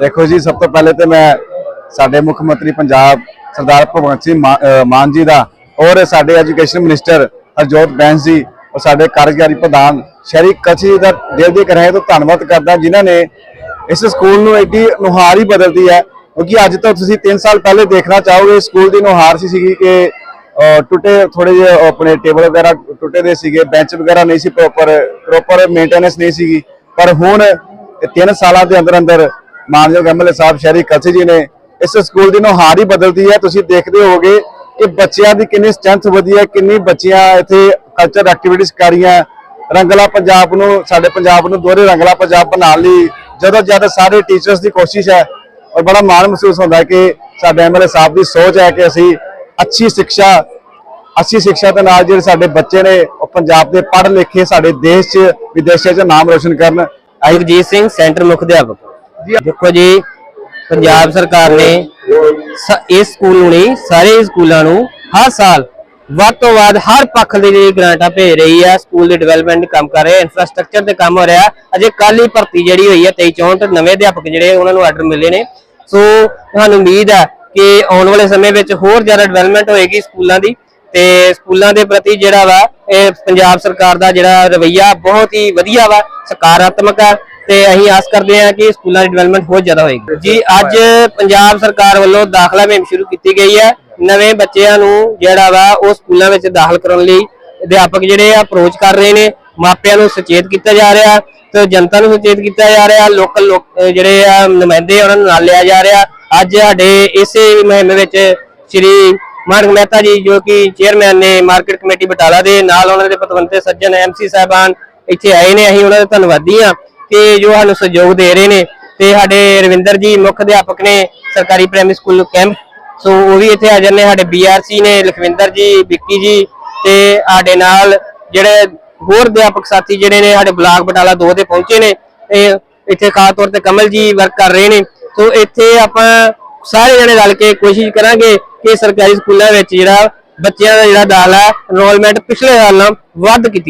ਦੇਖੋ ਜੀ, ਸਭ ਤੋਂ ਪਹਿਲੇ ਤੇ ਮੈਂ ਸਾਡੇ ਮੁੱਖ ਮੰਤਰੀ ਪੰਜਾਬ ਸਰਦਾਰ ਭਗਵੰਤ ਸਿੰਘ ਮਾ- ਮਾਨ ਜੀ ਦਾ ਔਰ ਸਾਡੇ ਐਜੂਕੇਸ਼ਨ ਮਿਨਿਸਟਰ ਹਰਜੋਤ ਬੈਂਸ ਜੀ ਔਰ ਸਾਡੇ ਕਾਰਜਕਾਰੀ ਪ੍ਰਧਾਨ ਸ਼ਹਿਰੀ ਕਚੀ ਜੀ ਦਾ ਦਿਲ ਦੀ ਕਰਾਏ ਤੋਂ ਧੰਨਵਾਦ ਕਰਦਾ, ਜਿਨ੍ਹਾਂ ਨੇ ਇਸ ਸਕੂਲ ਨੂੰ ਐਡੀ ਨੁਹਾਰ ਹੀ ਬਦਲਦੀ ਹੈ। ਕਿਉਂਕਿ ਅੱਜ ਤੋਂ ਤੁਸੀਂ 3 ਸਾਲ ਪਹਿਲੇ ਦੇਖਣਾ ਚਾਹੋਗੇ, ਸਕੂਲ ਦੀ ਨੁਹਾਰ ਸੀ ਸੀਗੀ ਕਿ ਟੁੱਟੇ ਥੋੜੇ ਜਿਹੇ ਆਪਣੇ ਟੇਬਲ ਵਗੈਰਾ ਟੁੱਟੇ ਦੇ ਸੀਗੇ, ਬੈਂਚ ਵਗੈਰਾ ਨਹੀਂ ਸੀ ਪ੍ਰੋਪਰ ਪ੍ਰੋਪਰ ਮੇਨਟੇਨੈਂਸ ਨਹੀਂ ਸੀਗੀ। ਪਰ ਹੁਣ ਇਹ ਤਿੰਨ ਸਾਲਾਂ ਦੇ ਅੰਦਰ ਅੰਦਰ ਮਾਨਯੋਗ ਐਮਐਲਏ ਸਾਹਿਬ ਸ਼ਹਿਰੀ ਕਲਸੀ ਜੀ ਨੇ, ਇਸ ਸਕੂਲ ਦੀ ਨੁਹਾਰ ਹੀ ਬਦਲਦੀ ਹੈ। ਤੁਸੀਂ ਦੇਖਦੇ ਹੋਗੇ ਕਿ ਬੱਚਿਆਂ ਦੀ ਕਿੰਨੀ ਸਟਰੈਂਥ ਵਧੀ ਹੈ, ਕਿੰਨੀ ਬੱਚੀਆਂ ਇੱਥੇ ਕਲਚਰ ਐਕਟੀਵਿਟੀਜ਼ ਕਰ ਰਹੀਆਂ ਰੰਗਲਾ ਪੰਜਾਬ ਨੂੰ, ਸਾਡੇ ਪੰਜਾਬ ਨੂੰ ਦੋਹਰੇ ਰੰਗਲਾ ਪੰਜਾਬ ਬਣਾਉਣ ਲਈ ਜਦੋਂ ਜਦ ਸਾਰੇ ਟੀਚਰਸ ਦੀ ਕੋਸ਼ਿਸ਼ ਹੈ, ਔਰ ਬੜਾ ਮਾਣ ਮਹਿਸੂਸ ਹੁੰਦਾ ਕਿ ਸਾਡੇ ਐਮਐਲਏ ਸਾਹਿਬ ਦੀ ਸੋਚ ਹੈ ਕਿ ਅਸੀਂ ਅੱਛੀ ਸਿੱਖਿਆ ਅੱਛੀ ਸਿੱਖਿਆ ਦੇ ਨਾਲ ਜਿਹੜੇ ਸਾਡੇ ਬੱਚੇ ਨੇ, ਉਹ ਪੰਜਾਬ ਦੇ ਪੜ੍ਹ ਲਿਖੇ ਸਾਡੇ ਦੇਸ਼ 'ਚ, ਵਿਦੇਸ਼ਾਂ 'ਚ ਨਾਮ ਰੋਸ਼ਨ ਕਰਨ। ਜਗਜੀਤ ਸਿੰਘ, ਸੈਂਟਰ ਮੁੱਖ ਅਧਿਆਪਕ। ਦੇਖੋ ਜੀ, ਪੰਜਾਬ ਸਰਕਾਰ ਨੇ ਇਸ ਸਕੂਲ ਨੂੰ ਨਹੀਂ, ਸਾਰੇ ਸਕੂਲਾਂ ਨੂੰ ਹਰ ਸਾਲ, ਵੱਧ ਤੋਂ ਵੱਧ ਹਰ ਪੱਖ ਦੇ ਲਈ ਗ੍ਰਾਂਟਾਂ ਭੇਜ ਰਹੀ ਹੈ ਸਕੂਲ ਦੇ ਡਿਵੈਲਪਮੈਂਟ ਕੰਮ ਕਰ ਰਹੇ ਇਨਫਰਾਸਟ੍ਰਕਚਰ ਤੇ ਕੰਮ ਹੋ ਰਿਹਾ। ਅਜੇ ਕੱਲ ਹੀ ਭਰਤੀ ਜਿਹੜੀ ਹੋਈ ਹੈ 23 64 ਨਵੇਂ ਅਧਿਆਪਕ ਜਿਹੜੇ ਉਹਨਾਂ ਨੂੰ ਆਰਡਰ ਮਿਲੇ ਨੇ। ਸੋ, ਤੁਹਾਨੂੰ ਉਮੀਦ ਹੈ ਕਿ ਆਉਣ ਵਾਲੇ ਸਮੇਂ ਵਿੱਚ ਹੋਰ ਜ਼ਿਆਦਾ ਡਿਵੈਲਪਮੈਂਟ ਹੋਏਗੀ ਸਕੂਲਾਂ ਦੀ ਤੇ ਸਕੂਲਾਂ ਦੇ ਪ੍ਰਤੀ ਜਿਹੜਾ ਵਾ, ਇਹ ਪੰਜਾਬ ਸਰਕਾਰ ਦਾ ਜਿਹੜਾ ਰਵੱਈਆ ਬਹੁਤ ਹੀ ਵਧੀਆ ਵਾ, ਸਕਾਰਾਤਮਕ ਆ। ਤੇ ਅਸੀਂ ਆਸ ਕਰਦੇ ਹਾਂ ਕਿ ਸਕੂਲਾਂ ਦੀ ਡਿਵੈਲਪਮੈਂਟ ਬਹੁਤ ਜ਼ਿਆਦਾ ਹੋਏਗੀ। ਜੀ, ਅੱਜ ਪੰਜਾਬ ਸਰਕਾਰ ਵੱਲੋਂ ਦਾਖਲਾ ਮੁਹਿੰਮ ਸ਼ੁਰੂ ਕੀਤੀ ਗਈ ਹੈ। ਨਵੇਂ ਬੱਚਿਆਂ ਨੂੰ ਜਿਹੜਾ ਵਾ ਉਹ ਸਕੂਲਾਂ ਵਿੱਚ ਦਾਖਲ ਕਰਨ ਲਈ ਅਧਿਆਪਕ ਜਿਹੜੇ ਆ ਅਪਰੋਚ ਕਰ ਰਹੇ ਨੇ। ਮਾਪਿਆਂ ਨੂੰ ਸੁਚੇਤ ਕੀਤਾ ਜਾ ਰਿਹਾ, ਤੇ ਜਨਤਾ ਨੂੰ ਸੁਚੇਤ ਕੀਤਾ ਜਾ ਰਿਹਾ, ਲੋਕਲ ਲੋਕ ਜਿਹੜੇ ਆ ਨੁਮਾਇੰਦੇ ਉਹਨਾਂ ਨੂੰ ਨਾਲ ਲਿਆ ਜਾ ਰਿਹਾ। ਅੱਜ ਸਾਡੇ ਇਸੇ ਮੁਹਿੰਮ ਵਿੱਚ ਸ਼੍ਰੀ ਮਾਰਗ ਮਹਿਤਾ ਜੀ ਜੋ ਕਿ ਚੇਅਰਮੈਨ ਨੇ ਮਾਰਕੀਟ ਕਮੇਟੀ ਬਟਾਲਾ ਦੇ ਨਾਲ ਉਹਨਾਂ ਦੇ ਪਤਵੰਤੇ ਸੱਜਣ ਐਮਸੀ ਸਾਹਿਬਾਨ ਇੱਥੇ ਆਏ ਨੇ। ਅਸੀਂ ਉਹਨਾਂ ਦੇ ਧੰਨਵਾਦੀ ਆ ਕਿ ਜੋ ਸਾਨੂੰ ਸਹਿਯੋਗ ਦੇ ਰਹੇ ਨੇ ਤੇ ਸਾਡੇ ਰਵਿੰਦਰ ਜੀ ਮੁੱਖ ਅਧਿਆਪਕ ਨੇ ਸਰਕਾਰੀ ਪ੍ਰਾਇਮਰੀ ਸਕੂਲ ਕੈਂਪ ਸੋ ਉਹ ਵੀ ਇੱਥੇ ਹਾਜ਼ਰ ਨੇ ਸਾਡੇ ਬੀਆਰਸੀ ਨੇ, ਲਖਵਿੰਦਰ ਜੀ, ਵਿੱਕੀ ਜੀ ਤੇ ਸਾਡੇ ਨਾਲ ਜਿਹੜੇ ਹੋਰ ਅਧਿਆਪਕ ਸਾਥੀ ਜਿਹੜੇ ਨੇ, ਸਾਡੇ ਬਲਾਕ ਬਟਾਲਾ 2 ਦੇ ਪਹੁੰਚੇ ਨੇ ਇਹ ਇੱਥੇ ਖਾਸ ਤੌਰ ਤੇ ਕਮਲ ਜੀ ਵਰਕ ਕਰ ਰਹੇ ਨੇ। ਸੋ ਇੱਥੇ ਆਪਾਂ ਸਾਰੇ ਜਣੇ ਰਲ ਕੇ ਕੋਸ਼ਿਸ਼ ਕਰਾਂਗੇ ਕਿ ਸਰਕਾਰੀ ਸਕੂਲਾਂ ਵਿੱਚ ਜਿਹੜਾ ਬੱਚਿਆਂ ਦਾ ਜਿਹੜਾ ਦਾਖਲਾ ਐਨਰੋਲਮੈਂਟ ਪਿਛਲੇ ਸਾਲ ਨਾਲੋਂ ਵੱਧ ਕੀਤੀ